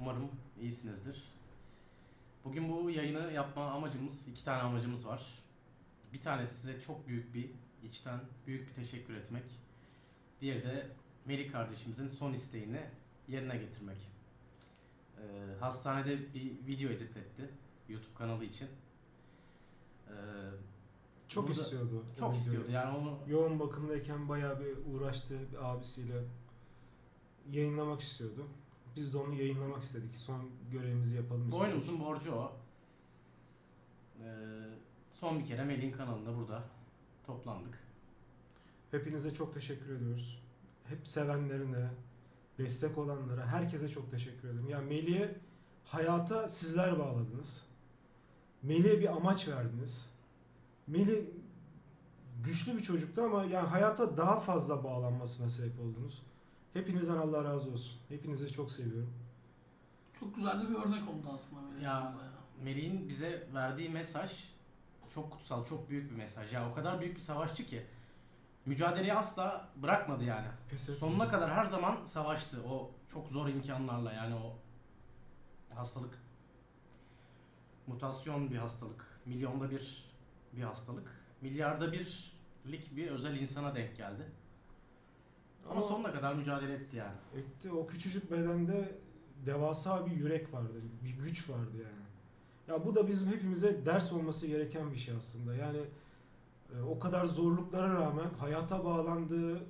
Umarım iyisinizdir. Bugün bu yayını yapma amacımız, iki tane amacımız var. Bir tanesi size çok büyük bir, içten büyük bir teşekkür etmek. Diğeri de Melih kardeşimizin son isteğini yerine getirmek. Ee, hastanede bir video editletti YouTube kanalı için. Ee, Çok Burada- istiyordu. çok videoyu. istiyordu yani onu Yoğun bakımdayken bayağı bir uğraştı abisiyle. Yayınlamak istiyordu. Biz de onu yayınlamak istedik. Son görevimizi yapalım istedik. Boynumuzun borcu o. Ee, son bir kere Melih'in kanalında burada toplandık. Hepinize çok teşekkür ediyoruz. Hep sevenlerine, destek olanlara, herkese çok teşekkür ederim. Ya Melih'e hayata sizler bağladınız. Melih'e bir amaç verdiniz. Melih güçlü bir çocuktu ama yani hayata daha fazla bağlanmasına sebep oldunuz. Hepinizden Allah razı olsun. Hepinizi çok seviyorum. Çok güzel de bir örnek oldu aslında Melih Ya. Melih'in bize verdiği mesaj çok kutsal, çok büyük bir mesaj. Ya o kadar büyük bir savaşçı ki mücadeleyi asla bırakmadı yani. Pes etmeyin. Sonuna kadar her zaman savaştı. O çok zor imkanlarla yani o hastalık mutasyon bir hastalık. Milyonda bir bir hastalık. Milyarda birlik bir özel insana denk geldi. Ama, sonuna kadar mücadele etti yani. Etti. O küçücük bedende devasa bir yürek vardı. Bir güç vardı yani. Ya bu da bizim hepimize ders olması gereken bir şey aslında. Yani e, o kadar zorluklara rağmen hayata bağlandı,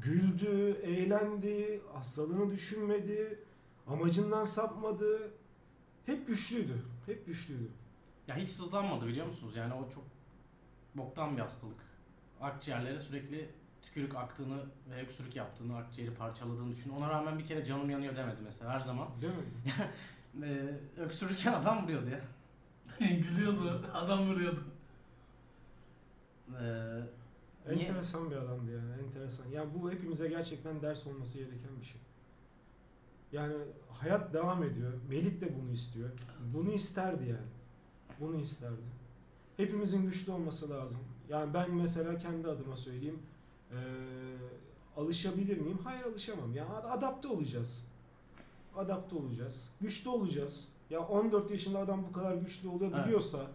güldü, eğlendi, hastalığını düşünmedi, amacından sapmadı. Hep güçlüydü. Hep güçlüydü. Ya hiç sızlanmadı biliyor musunuz? Yani o çok boktan bir hastalık. Akciğerlere sürekli tükürük aktığını ve öksürük yaptığını, akciğeri parçaladığını düşün. Ona rağmen bir kere canım yanıyor demedi mesela her zaman. Değil mi? Ee, öksürürken adam vuruyordu ya. Gülüyordu, adam vuruyordu. Ee, Niye? Enteresan bir adamdı yani. Enteresan. Yani bu hepimize gerçekten ders olması gereken bir şey. Yani hayat devam ediyor. Melih de bunu istiyor. Bunu isterdi yani. Bunu isterdi. Hepimizin güçlü olması lazım. Yani ben mesela kendi adıma söyleyeyim. Ee, alışabilir miyim? Hayır alışamam. Ad- adapte olacağız. Adapte olacağız. Güçlü olacağız. Ya 14 yaşında adam bu kadar güçlü olabiliyorsa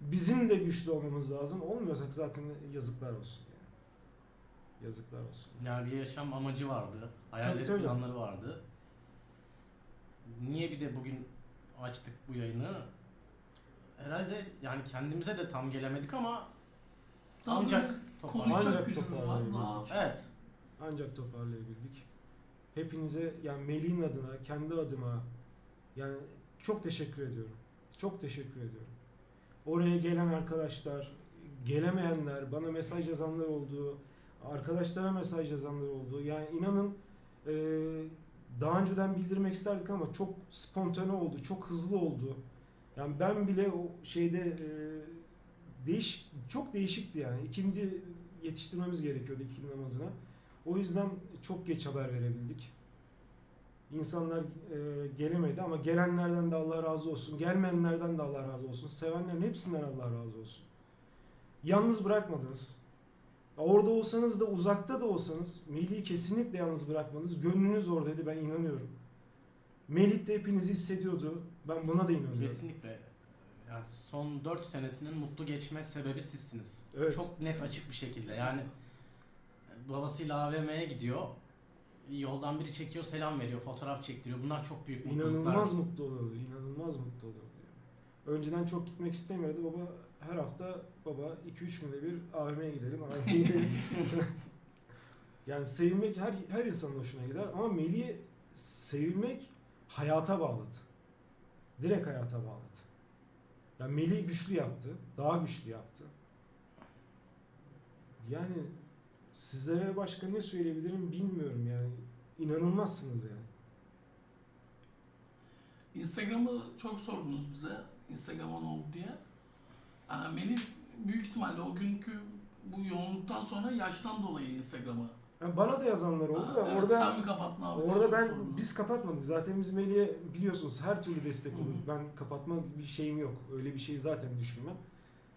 bizim de güçlü olmamız lazım. Olmuyorsak zaten yazıklar olsun. Yani. Yazıklar olsun. yani bir yaşam amacı vardı. Tabii. planları vardı. Niye bir de bugün açtık bu yayını? Herhalde yani kendimize de tam gelemedik ama ancak konuşacak Ancak gücümüz var. toparlayabildik. Evet. Ancak toparlayabildik. Hepinize yani Melih'in adına, kendi adıma yani çok teşekkür ediyorum. Çok teşekkür ediyorum. Oraya gelen arkadaşlar, gelemeyenler, bana mesaj yazanlar oldu, arkadaşlara mesaj yazanlar oldu. Yani inanın e, daha önceden bildirmek isterdik ama çok spontane oldu, çok hızlı oldu. Yani ben bile o şeyde e, değiş çok değişikti yani. İkindi yetiştirmemiz gerekiyordu ikindi namazına. O yüzden çok geç haber verebildik. İnsanlar e, gelemedi ama gelenlerden de Allah razı olsun. Gelmeyenlerden de Allah razı olsun. Sevenlerin hepsinden Allah razı olsun. Yalnız bırakmadınız. Orada olsanız da uzakta da olsanız Melih'i kesinlikle yalnız bırakmadınız. Gönlünüz oradaydı ben inanıyorum. Melih de hepinizi hissediyordu. Ben buna da inanıyorum. Kesinlikle. Yani son 4 senesinin mutlu geçme sebebi sizsiniz. Evet. Çok net açık bir şekilde. Yani babasıyla AVM'ye gidiyor. Yoldan biri çekiyor, selam veriyor, fotoğraf çektiriyor. Bunlar çok büyük mutluluklar. İnanılmaz mutlu oluyordu. İnanılmaz mutlu oluyordu. Yani. Önceden çok gitmek istemiyordu. Baba her hafta baba 2-3 günde bir AVM'ye gidelim. AVM'ye gidelim. yani sevilmek her her insanın hoşuna gider ama Melih'i sevilmek hayata bağladı. Direkt hayata bağladı. Yani Melih'i güçlü yaptı. Daha güçlü yaptı. Yani sizlere başka ne söyleyebilirim bilmiyorum yani. İnanılmazsınız yani. Instagram'ı çok sordunuz bize. Instagram'a ne oldu diye. Ee, Melih büyük ihtimalle o günkü bu yoğunluktan sonra yaştan dolayı Instagram'ı. Yani bana da yazanlar oldu da evet, orada sen mi kapattın abi? orada ben sordular. biz kapatmadık. Zaten biz Melih'e biliyorsunuz her türlü destek olur. Ben kapatma bir şeyim yok. Öyle bir şeyi zaten düşünmem.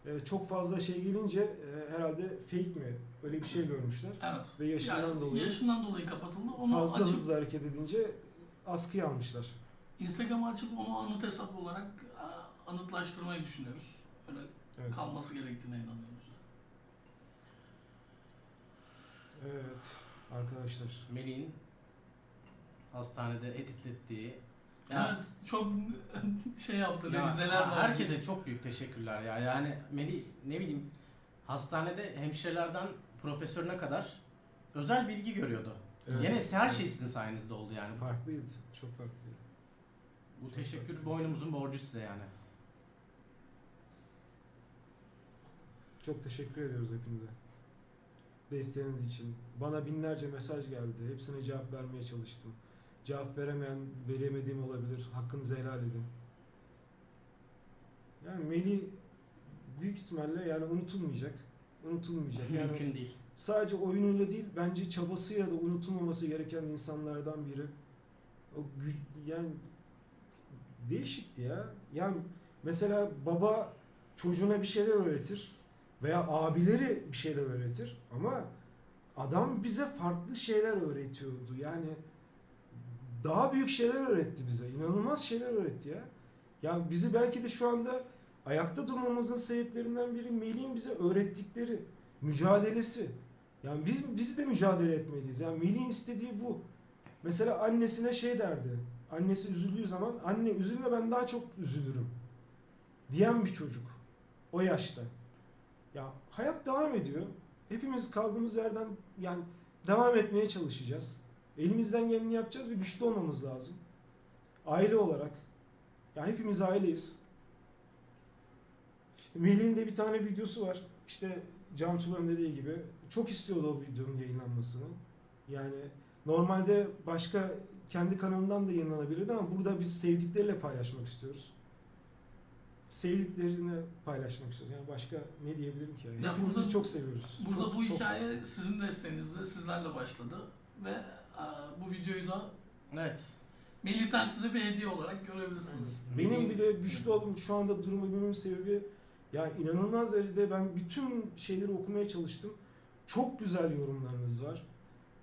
Ee, çok fazla şey gelince e, herhalde fake mi? Öyle bir şey görmüşler. Evet. Ve yaşından Yani dolayı yaşından dolayı kapatıldı. Onu fazla açık hızlı hareket edince askıya almışlar. Instagram'ı açıp onu anıt hesap olarak e, anıtlaştırmayı düşünüyoruz. Öyle Evet. kalması gerektiğine inanıyoruz. Evet arkadaşlar. Melih'in hastanede editlettiği Evet, çok şey yaptı, Ya, revizeler var. herkese çok büyük teşekkürler ya. Yani Melih ne bileyim hastanede hemşirelerden profesörüne kadar özel bilgi görüyordu. Evet. Yine her şey sizin sayenizde oldu yani. Farklıydı. Çok farklıydı. Bu teşekkür boynumuzun borcu size yani. Çok teşekkür ediyoruz hepinize. Desteğiniz için. Bana binlerce mesaj geldi. Hepsine cevap vermeye çalıştım. Cevap veremeyen, veremediğim olabilir. Hakkınızı helal edin. Yani Melih büyük ihtimalle yani unutulmayacak. Unutulmayacak. Yani Mümkün değil. sadece oyunuyla değil bence çabasıyla da unutulmaması gereken insanlardan biri. O gü- yani değişikti ya. Yani mesela baba çocuğuna bir şeyler öğretir veya abileri bir şeyler öğretir ama adam bize farklı şeyler öğretiyordu. Yani daha büyük şeyler öğretti bize. İnanılmaz şeyler öğretti ya. Ya bizi belki de şu anda ayakta durmamızın sebeplerinden biri Melih'in bize öğrettikleri mücadelesi. Yani biz biz de mücadele etmeliyiz. Yani Melih'in istediği bu. Mesela annesine şey derdi. Annesi üzüldüğü zaman anne üzülme ben daha çok üzülürüm. Diyen bir çocuk. O yaşta. Ya hayat devam ediyor. Hepimiz kaldığımız yerden yani devam etmeye çalışacağız. Elimizden geleni yapacağız ve güçlü olmamız lazım. Aile olarak. Ya hepimiz aileyiz. İşte Melih'in de bir tane videosu var. İşte Can Tulan'ın dediği gibi çok istiyordu o videonun yayınlanmasını. Yani normalde başka kendi kanalından da yayınlanabilirdi ama burada biz sevdikleriyle paylaşmak istiyoruz. Sevdiklerini paylaşmak istiyoruz. Yani başka ne diyebilirim ki? Yani Ya Hepinizi burada- çok seviyoruz. Burada Çok- bu çok- hikaye sizin desteğinizle, sizlerle başladı ve e, bu videoyu da Evet. Melih'ten size bir hediye olarak görebilirsiniz. Benim Melih'in- bile güçlü olduğum şu anda durumun sebebi ya inanılmaz derecede ben bütün şeyleri okumaya çalıştım. Çok güzel yorumlarınız var.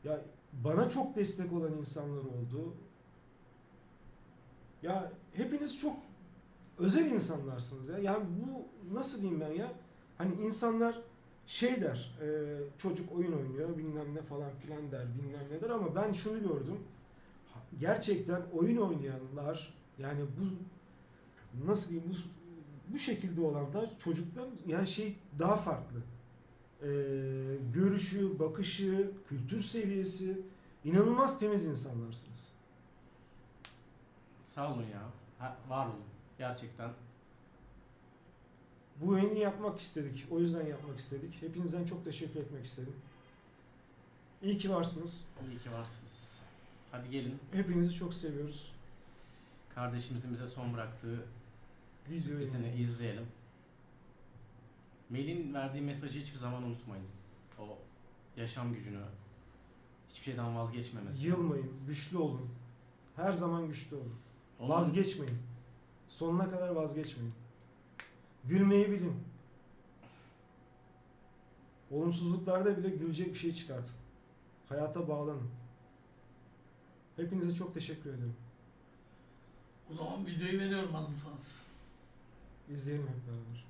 Ya bana çok destek olan insanlar oldu. Ya hepiniz çok özel insanlarsınız ya. Yani bu nasıl diyeyim ben ya? Hani insanlar şey der, e, çocuk oyun oynuyor bilmem ne falan filan der bilmem ne der ama ben şunu gördüm. Gerçekten oyun oynayanlar yani bu nasıl diyeyim bu bu şekilde olanlar çocuklar yani şey daha farklı. Ee, görüşü, bakışı, kültür seviyesi inanılmaz temiz insanlarsınız. Sağ olun ya. Ha, var olun. Gerçekten. Bu yayını yapmak istedik. O yüzden yapmak istedik. Hepinizden çok teşekkür etmek istedim. İyi ki varsınız. İyi ki varsınız. Hadi gelin. Hepinizi çok seviyoruz. Kardeşimizin bize son bıraktığı Videoyu sürprizini izleyelim. Melih'in verdiği mesajı hiçbir zaman unutmayın. O yaşam gücünü, hiçbir şeyden vazgeçmemesi. Yılmayın, güçlü olun. Her zaman güçlü olun. Onun- Vazgeçmeyin. Sonuna kadar vazgeçmeyin. Gülmeyi bilin. Olumsuzluklarda bile gülecek bir şey çıkartın. Hayata bağlanın. Hepinize çok teşekkür ediyorum. O zaman videoyu veriyorum hazırsanız. İzleyelim hep beraber.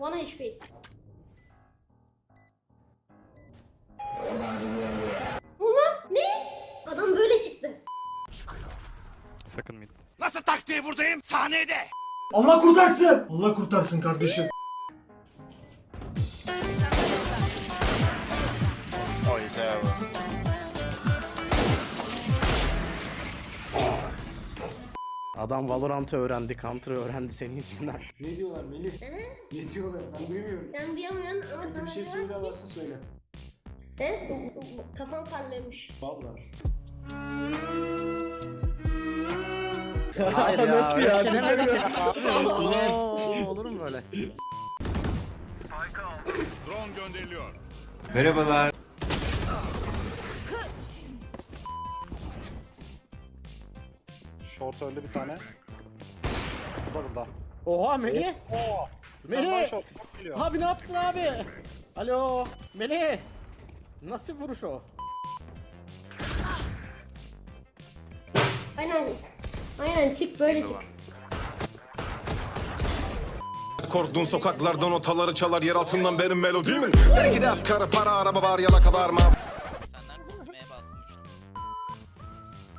One HP. Ulan ne? Adam böyle çıktı. Sakın mid. Nasıl taktiği buradayım? Sahnede. Allah kurtarsın. Allah kurtarsın kardeşim. O yüzden Adam Valorant'ı öğrendi, Counter'ı öğrendi senin yüzünden. Ne diyorlar Melih? Ne diyorlar? Ben duymuyorum. Sen diyemiyorsun ama Kötü sana bir şey diyorlar ki- söyle. He? Kafan parlıyormuş. Vallahi. Hayır ya. Nasıl ya? olur mu böyle? drone gönderiliyor. Merhabalar. Short öldü bir tane. Bu da burada. Oha Melih! Oo! Melih! short short geliyor. Abi ne yaptın abi? Alo Melih! Nasıl vuruş o? Aynen. Aynen çık böyle çık. Korktuğun sokaklardan otaları çalar yer altından benim melodimin. Belki de afkarı para araba var yalakalar mı? Senden korkmaya bastım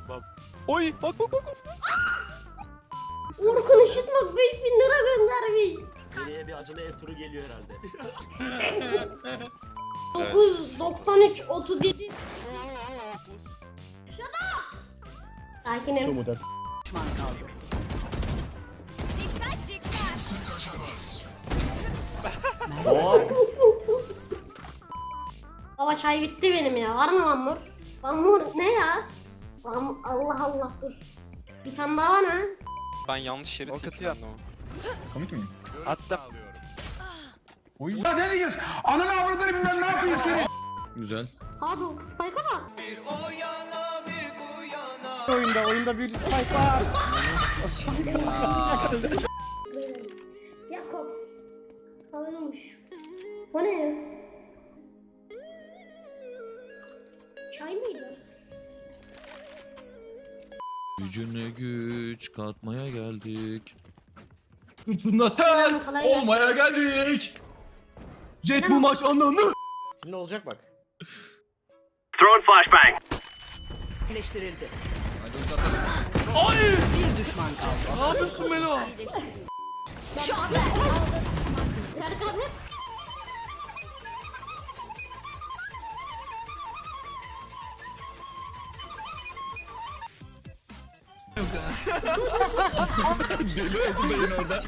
an. Oy bak bak bak. Orkun Işıtmak 5000 lira göndermiş. Nereye bir acılı ev turu geliyor herhalde. 993 37 Sakinim. Düşman kaldı. Baba çay bitti benim ya. Var mı Lamur? Lamur ne ya? Lam Allah Allah dur. Bir tane daha var ha. Ben yanlış tiltlendim ama. Komik miyim? Attım. Güzel. Abi o spike'a Oyunda oyunda bir spike var. Jakobs. Ne olmuş? O ne ya? Çay mıydı? Gücüne güç katmaya geldik. Tamam, kolay gelsin. Olmaya geldik. Jet bu maç ananı. Şimdi olacak bak. Birleştirildi. Bir düşman kaldı. Ne yapıyorsun Melo? Deli oldu beyin orada.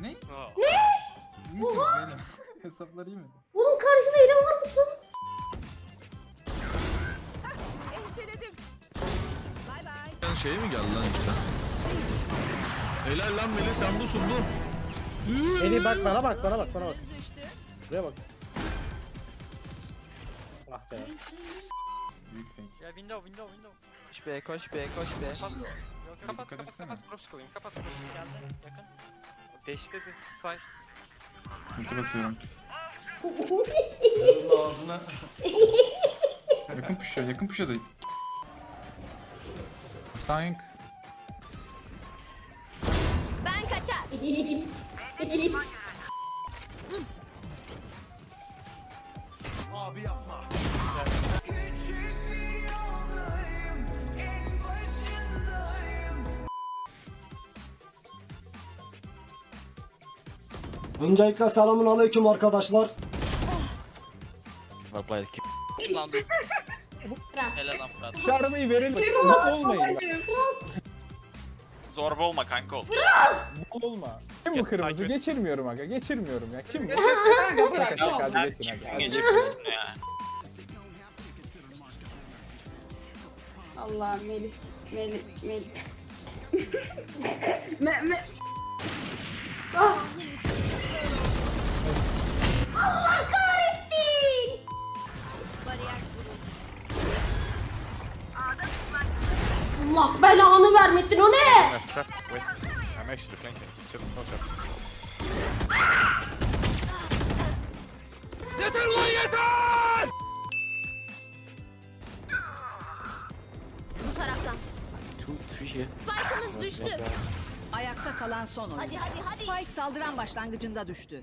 Ne? Hesaplar iyi mi? Varmış lan. Sen şey mi geldi lan işte? Helal lan Melih sen busun bu. Eli bak bana bak bana bak bana bak. Buraya bak. Ah be. Ya window window window. Koş be koş be koş be. Kapat kapat kapat kapat cross koyayım kapat cross geldi yakın. Deşledi say. Ulti basıyorum. Ağzına. Yakın puşa yakın puşadayız. Tank. Ben kaçar. Öncelikle selamun aleyküm arkadaşlar. Kim lan bu? Helal lan Fırat. Şu arabayı verelim. Olmayın. Zorba olma kanka ol. Olma. Kim bu kırmızı? Geçirmiyorum aga. Geçirmiyorum ya. Kim bu? Şaka şaka hadi geçin hadi. Kim hadi. geçirmişsin ya? Allah Melih. Melih. Melih. Allah Allah belanı vermesin o ne? Trap wait. I'm actually flanking. Still no trap. Bu taraftan. Spike'ımız düştü. Ayakta kalan son oyun. Hadi hadi hadi. Spike saldıran başlangıcında düştü.